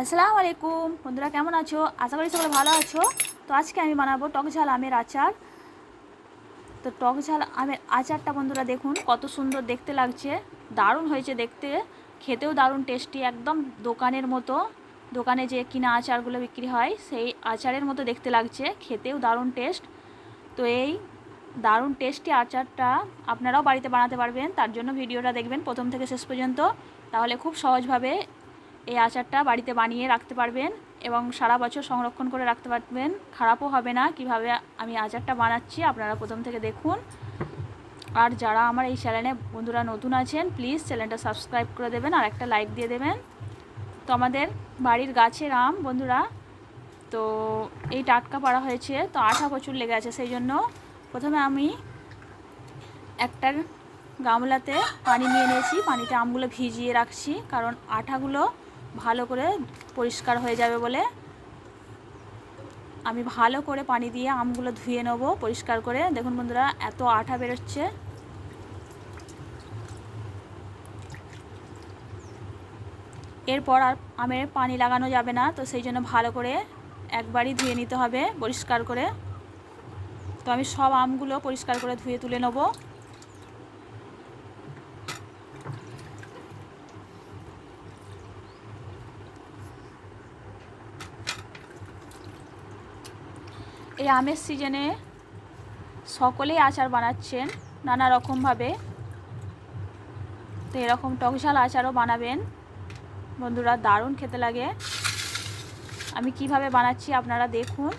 আসসালামু আলাইকুম বন্ধুরা, কেমন আছো? আশা করি সকলে ভালো আছো। তো আজকে আমি বানাবো টক ঝাল আমের আচার। তো টক ঝাল আমের আচারটা বন্ধুরা দেখুন, কত সুন্দর দেখতে লাগছে। দারুণ হয়েছে দেখতে। খেতেও দারুণ টেস্টি একদম দোকানের মতো। দোকানে যে কিনা আচারগুলো বিক্রি হয়, সেই আচারের মতো দেখতে লাগছে। খেতেও দারুণ টেস্ট তো এই দারুণ টেস্টি আচারটা আপনারাও বাড়িতে বানাতে পারবেন। তার জন্য ভিডিওটা দেখবেন প্রথম থেকে শেষ পর্যন্ত। তাহলে খুব সহজভাবে এই আচারটা বাড়িতে বানিয়ে রাখতে পারবেন এবং সারা বছর সংরক্ষণ করে রাখতে পারবেন। খারাপও হবে না কীভাবে আমি আচারটা বানাচ্ছি, আপনারা প্রথম থেকে দেখুন। আর যারা আমার এই চ্যানেলে বন্ধুরা নতুন আছেন প্লিজ চ্যানেলটা সাবস্ক্রাইব করে দেবেন আর একটা লাইক দিয়ে দেবেন। তো আমাদের বাড়ির গাছের আম, বন্ধুরা, তো এই টাটকা পাড়া হয়েছে, তো আঠা প্রচুর লেগে আছে সেই জন্য প্রথমে আমি একটা গামলাতে পানি নিয়ে নিয়েছি, পানিতে আমগুলো ভিজিয়ে রাখছি, কারণ আঠাগুলো ভালো করে পরিষ্কার হয়ে যাবে বলে আমি ভালো করে পানি দিয়ে আমগুলো ধুয়ে নেব, পরিষ্কার করে। দেখুন বন্ধুরা, এত আঠা বেরোচ্ছে। এরপর আর আমের পানি লাগানো যাবে না, তো সেই জন্য ভালো করে একবারই ধুয়ে নিতে হবে, পরিষ্কার করে। তো আমি সব আমগুলো পরিষ্কার করে ধুয়ে তুলে নেব। এই আমের সিজনে সকলেই আচার বানাচ্ছেন নানা রকমভাবে। তো এরকম টকঝাল আচারও বানাবেন। বন্ধুরা দারুণ খেতে লাগে। আমি কীভাবে বানাচ্ছি আপনারা দেখুন,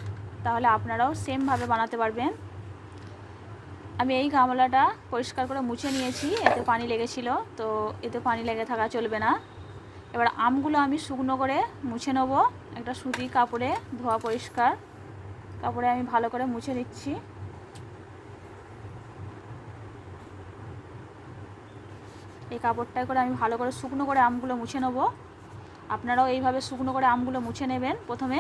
তাহলে আপনারাও সেমভাবে বানাতে পারবেন। আমি এই গামলাটা পরিষ্কার করে মুছে নিয়েছি, এতে পানি লেগেছিল, তো এতে পানি লেগে থাকা চলবে না। এবার আমগুলো আমি শুকনো করে মুছে নেব, একটা সুতি কাপড়ে ধোয়া পরিষ্কার। কাপড়ে আমি ভালো করে মুছে নিচ্ছি। এই কাপড়টায় করে আমি ভালো করে শুকনো করে আমগুলো মুছে নেব। আপনারাও এইভাবে শুকনো করে আমগুলো মুছে নেবেন প্রথমে।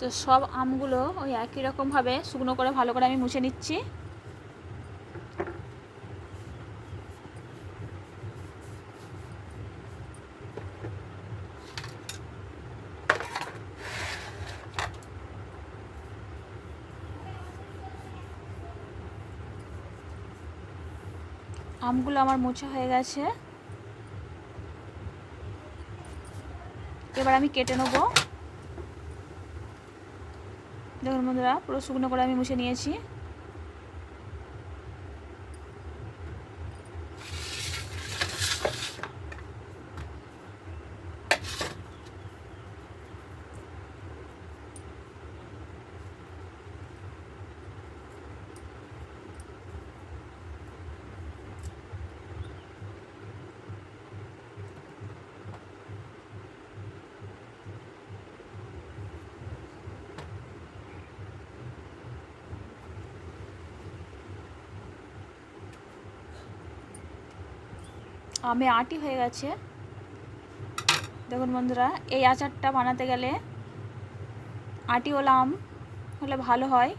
তো সব আমগুলো ওই একই রকমভাবে শুকনো করে ভালো করে আমি মুছে নিচ্ছি। আমগুলো আমার মোছা হয়ে গেছে। এবার আমি কেটে নেব। দেখুন বন্ধুরা পুরো শুকনো করে আমি মুছে নিয়েছি। আমে আটি হয়ে গেছে। দেখুন বন্ধুরা, এই আচারটা বানাতে গেলে আটিওলা আম হলে ভালো হয়।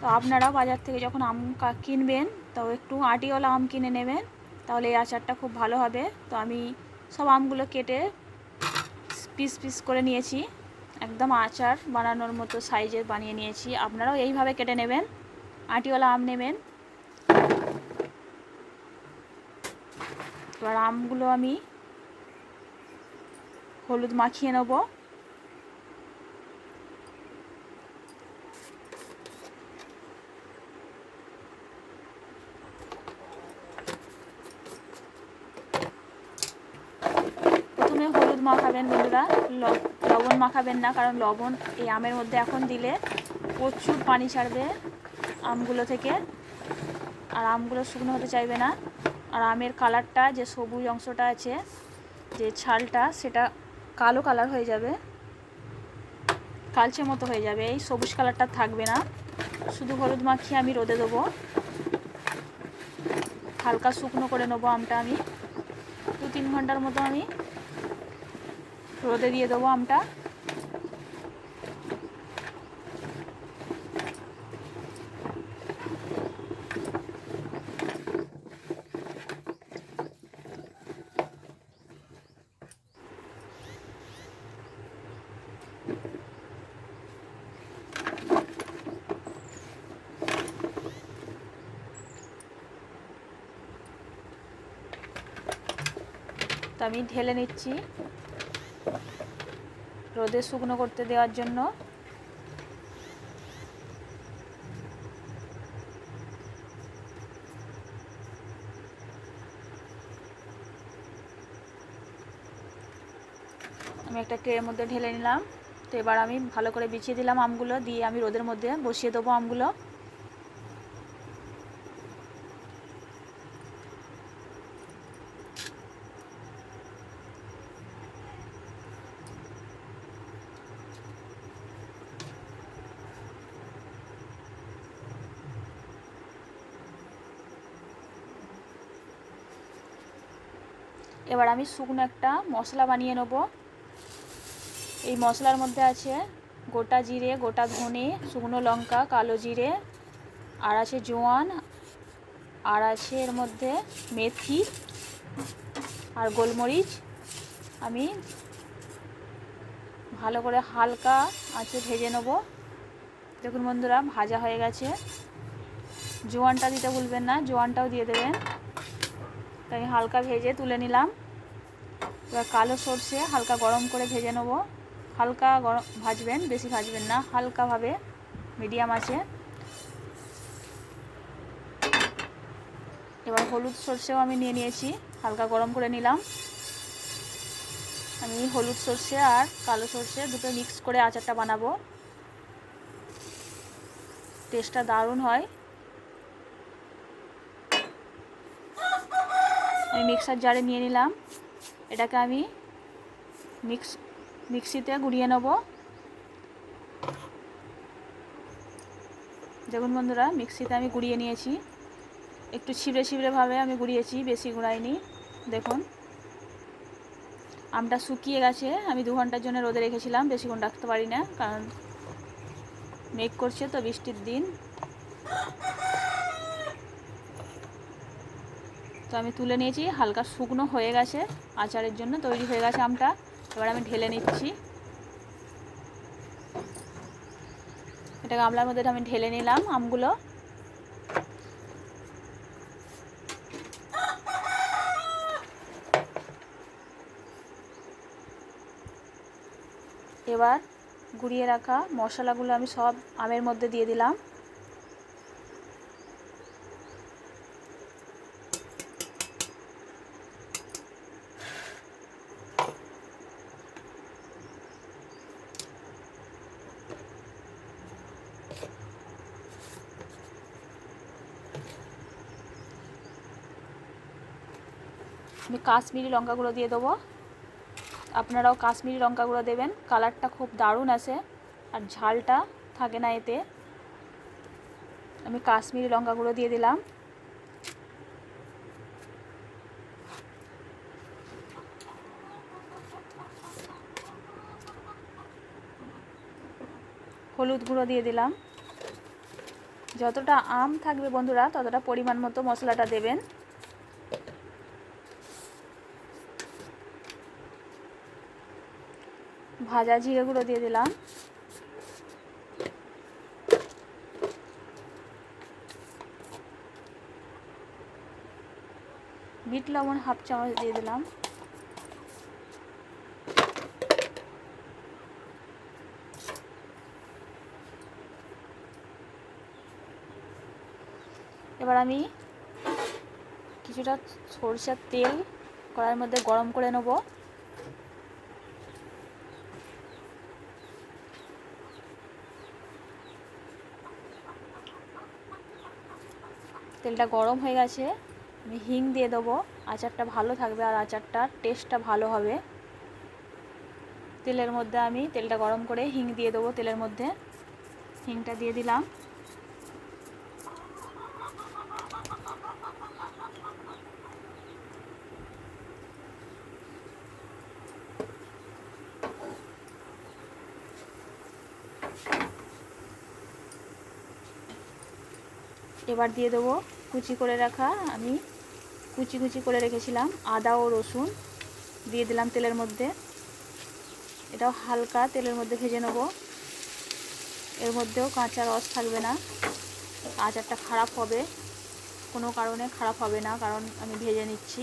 তো আপনারা বাজার থেকে যখন আম কিনবেন, তো একটু আটিওলা আম কিনে নেবেন, তাহলে এই আচারটা খুব ভালো হবে। তো আমি সব আমগুলো কেটে পিস পিস করে নিয়েছি। একদম আচার বানানোর মতো সাইজের বানিয়ে নিয়েছি। আপনারাও এইভাবে কেটে নেবেন আটিওলা আম নেবেন। এবার আমগুলো আমি হলুদ মাখিয়ে নেব। প্রথমে হলুদ মাখাবেন বন্ধুরা লবণ মাখাবেন না, কারণ লবণ এই আমের মধ্যে এখন দিলে প্রচুর পানি ছাড়বে আমগুলো থেকে। আর আমগুলো শুকনো হতে চাইবে না। আর আমের কালারটা যে সবুজ অংশটা আছে, যে ছালটা, সেটা কালো কালার হয়ে যাবে। কালচে মতো হয়ে যাবে, এই সবুজ কালারটা থাকবে না। শুধু হলুদ মাখিয়ে আমি রোদে দেবো। হালকা শুকনো করে নেব আমটা আমি। দু তিন ঘণ্টার মতো আমি রোদে দিয়ে দেবো আমটা। আমি ঢেলে নিচ্ছি। রোদে শুকনো করতে দেওয়ার জন্য। আমি একটা ট্রের মধ্যে ঢেলে নিলাম। তো এবার আমি ভালো করে বিছিয়ে দিলাম আমগুলো, দিয়ে আমি রোদের মধ্যে বসিয়ে দেবো আমগুলো। এবার আমি শুকনো একটা মশলা বানিয়ে নেব। এই মশলার মধ্যে আছে গোটা জিরে, গোটা ধনে, শুকনো লঙ্কা, কালো জিরে, আর আছে জোয়ান, আর আছে এর মধ্যে মেথি আর গোলমরিচ। আমি ভালো করে হালকা আঁচে ভেজে নেব। দেখুন বন্ধুরা, ভাজা হয়ে গেছে। জোয়ানটা দিতে ভুলবেন না, জোয়ানটাও দিয়ে দেবেন। তাই হালকা ভেজে তুলে নিলাম। এবার কালো সর্ষে হালকা গরম করে ভেজে নেব। হালকা গরম ভাজবেন, বেশি ভাজবেন না, হালকাভাবে, মিডিয়াম আছে। এবার হলুদ সর্ষেও আমি নিয়ে নিয়েছি, হালকা গরম করে নিলাম। আমি হলুদ সর্ষে আর কালো সর্ষে দুটো মিক্স করে আচারটা বানাবো। টেস্টটা দারুণ হয়। আমি মিক্সার জারে নিয়ে নিলাম। এটাকে আমি মিক্স, মিক্সিতে গুঁড়িয়ে নেব। দেখুন বন্ধুরা, মিক্সিতে আমি গুঁড়িয়ে নিয়েছি। একটু ছিবড়ে ছিবড়েভাবে আমি গুঁড়িয়েছি, বেশি গুঁড়াইনি দেখুন, আমটা শুকিয়ে গেছে। আমি দু ঘণ্টার জন্য রোদে রেখেছিলাম, বেশিক্ষণ রাখতে পারি না, কারণ মেঘ করছে তো বৃষ্টির দিন। তো আমি তুলে নিয়েছি, হালকা শুকনো হয়ে গেছে, আচারের জন্য তৈরি হয়ে গেছে আমটা। এবার আমি ঢেলে নিচ্ছি। এটা গামলার মধ্যে আমি ঢেলে নিলাম আমগুলো। এবার গুড়িয়ে রাখা মশলাগুলো আমি সব আমের মধ্যে দিয়ে দিলাম। আমি কাশ্মীরি লঙ্কা গুঁড়ো দিয়ে দেবো। আপনারাও কাশ্মীরি লঙ্কা গুঁড়ো দেবেন। কালারটা খুব দারুণ আসে আর ঝালটা থাকে না এতে। আমি কাশ্মীরি লঙ্কা গুঁড়ো দিয়ে দিলাম। হলুদ গুঁড়ো দিয়ে দিলাম। যতটা আম থাকবে বন্ধুরা, ততটা পরিমাণ মতো মশলাটা দেবেন। ভাজা জিরে গুঁড়ো দিয়ে দিলাম। বিট লবণ হাফ চামচ দিয়ে দিলাম। এবার আমি কিছুটা সরষের তেল কড়াইয়ের মধ্যে গরম করে নেব। তেলটা গরম হয়ে গেছে, আমি হিং দিয়ে দেবো। আচারটা ভালো থাকবে আর আচারটার টেস্টটা ভালো হবে। তেলের মধ্যে আমি তেলটা গরম করে হিং দিয়ে দেবো তেলের মধ্যে। হিংটা দিয়ে দিলাম। এবার দিয়ে দেবো কুচি করে রাখা, আমি কুচি কুচি করে রেখেছিলাম আদা ও রসুন, দিয়ে দিলাম তেলের মধ্যে। এটাও হালকা তেলের মধ্যে ভেজে নেব। এর মধ্যেও কাঁচা রস থাকবে না। আচারটা খারাপ হবে, কোনো কারণে খারাপ হবে না, কারণ আমি ভেজে নিচ্ছি।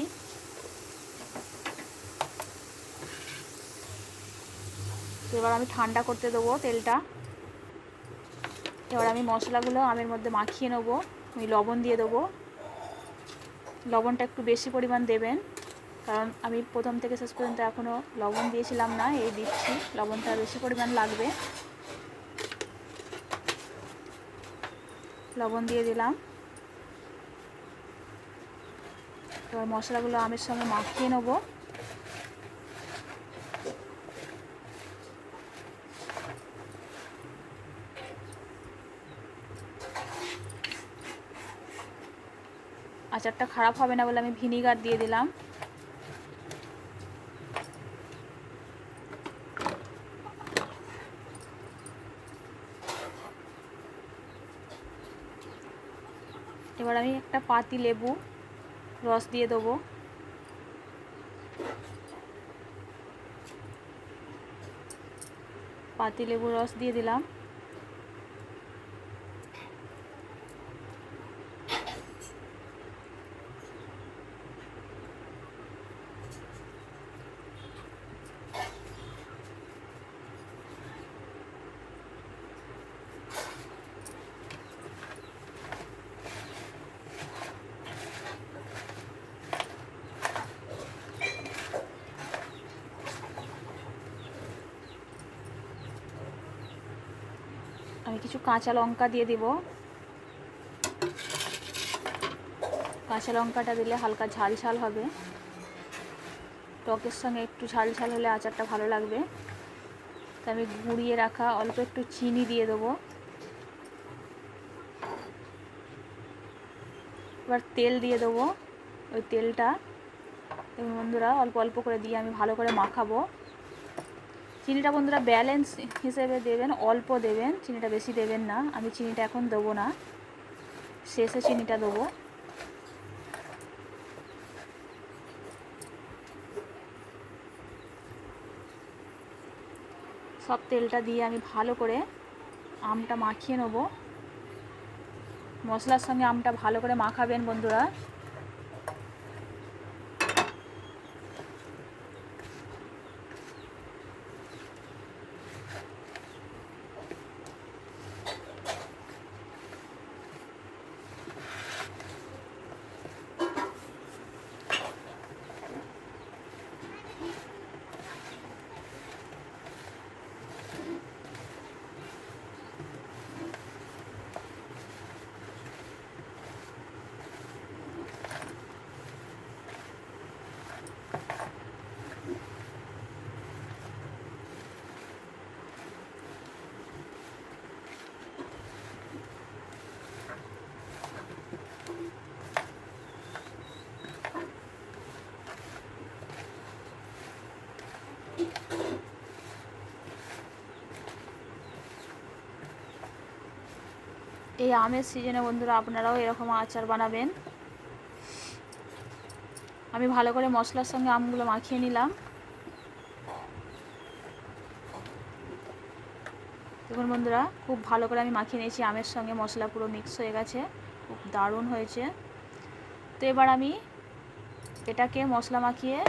এবার আমি ঠান্ডা করতে দেবো তেলটা। এবার আমি মশলাগুলো আমের মধ্যে মাখিয়ে নেব। আমি লবণ দিয়ে দেবো। লবণটা একটু বেশি পরিমাণ দেবেন। কারণ আমি প্রথম থেকে শেষ পর্যন্ত এখনও লবণ দিয়েছিলাম না, এই দিচ্ছি। লবণটা বেশি পরিমাণ লাগবে। লবণ দিয়ে দিলাম। এবার মশলাগুলো আমের সঙ্গে মাখিয়ে নেব। আচারটা খারাপ হবে না বলে আমি ভিনিগার দিয়ে দিলাম। এবার আমি একটা পাতি লেবু, রস দিয়ে দেবো। পাতি লেবু, রস দিয়ে দিলাম। কিছু কাঁচা লঙ্কা দিয়ে দিব। কাঁচা লঙ্কাটা দিলে হালকা ঝাল ঝাল হবে। টকের সঙ্গে একটু ঝাল ঝাল হলে আচারটা ভালো লাগবে। তো আমি গুঁড়িয়ে রাখা অল্প একটু চিনি দিয়ে দেবো। এবার তেল দিয়ে দেবো ওই তেলটা। বন্ধুরা, অল্প অল্প করে দিয়ে আমি ভালো করে মাখাবো। চিনিটা বন্ধুরা ব্যালেন্স হিসেবে দেবেন, অল্প দেবেন, চিনিটা বেশি দেবেন না। আমি চিনিটা এখন দেবো না। শেষে চিনিটা দেবো। সব তেলটা দিয়ে আমি ভালো করে আমটা মাখিয়ে নেব। মশলার সঙ্গে আমটা ভালো করে মাখাবেন বন্ধুরা। এই আমের সিজনে বন্ধুরা আপনারাও এরকম আচার বানাবেন। আমি ভালো করে মশলার সঙ্গে আমগুলো মাখিয়ে নিলাম। দেখুন বন্ধুরা, খুব ভালো করে আমি মাখিয়ে নিয়েছি আমের সঙ্গে, মশলা পুরো মিক্স হয়ে গেছে, খুব দারুণ হয়েছে। তো এবার আমি এটাকে মশলা মাখিয়ে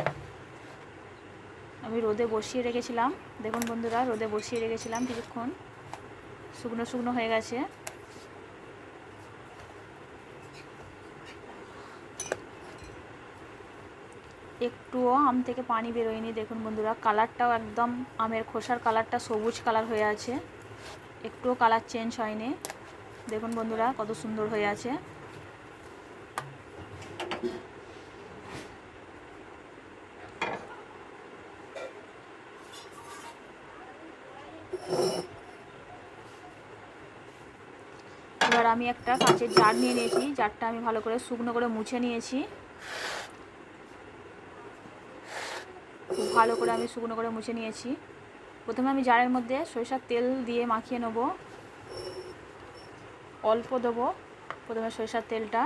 আমি রোদে বসিয়ে রেখেছিলাম। দেখুন বন্ধুরা, রোদে বসিয়ে রেখেছিলাম কিছুক্ষণ। শুকনো শুকনো হয়ে গেছে। একটুও আম থেকে পানি বেরোয়নি। দেখুন বন্ধুরা কালারটাও একদম আমের খোসার কালারটা সবুজ কালার হয়ে আছে। একটুও কালার চেঞ্জ হয়নি। দেখুন বন্ধুরা, কত সুন্দর হয়ে আছে। এবার আমি একটা কাঁচের জার নিয়ে নিয়েছি। জারটা আমি ভালো করে শুকনো করে মুছে নিয়েছি। ভালো করে আমি শুকনো করে মুছে নিয়েছি। প্রথমে আমি জারের মধ্যে সরিষার তেল দিয়ে মাখিয়ে নেব। অল্প দেবো প্রথমে সরিষার তেলটা।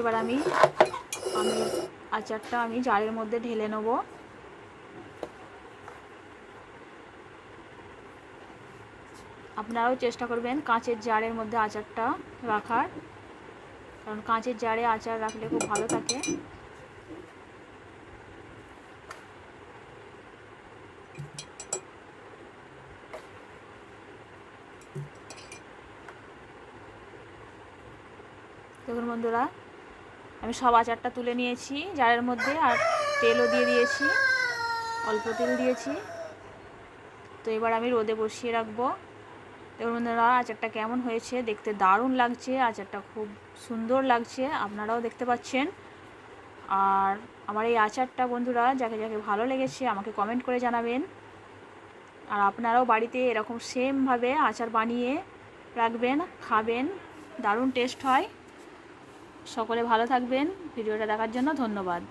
এবার আমি আমি আচারটা আমি জারের মধ্যে ঢেলে নেব। আপনারাও চেষ্টা করবেন কাঁচের জারের মধ্যে আচারটা রাখার, কারণ কাঁচের জারে আচার রাখলে খুব ভালো থাকে। দেখুন বন্ধুরা আমি সব আচারটা তুলে নিয়েছি, জারের মধ্যে, আর তেলও দিয়ে দিয়েছি, অল্প তেল দিয়েছি। তো এবার আমি রোদে বসিয়ে রাখব। দেখুন বন্ধুরা, আচারটা কেমন হয়েছে, দেখতে দারুণ লাগছে, আচারটা খুব সুন্দর লাগছে, আপনারাও দেখতে পাচ্ছেন। আর আমার এই আচারটা বন্ধুরা, যাকে যাকে ভালো লেগেছে, আমাকে কমেন্ট করে জানাবেন। আর আপনারাও বাড়িতে এরকম সেমভাবে আচার বানিয়ে রাখবেন, খাবেন, দারুণ টেস্ট হয়। সকলে ভালো থাকবেন। ভিডিওটা দেখার জন্য ধন্যবাদ।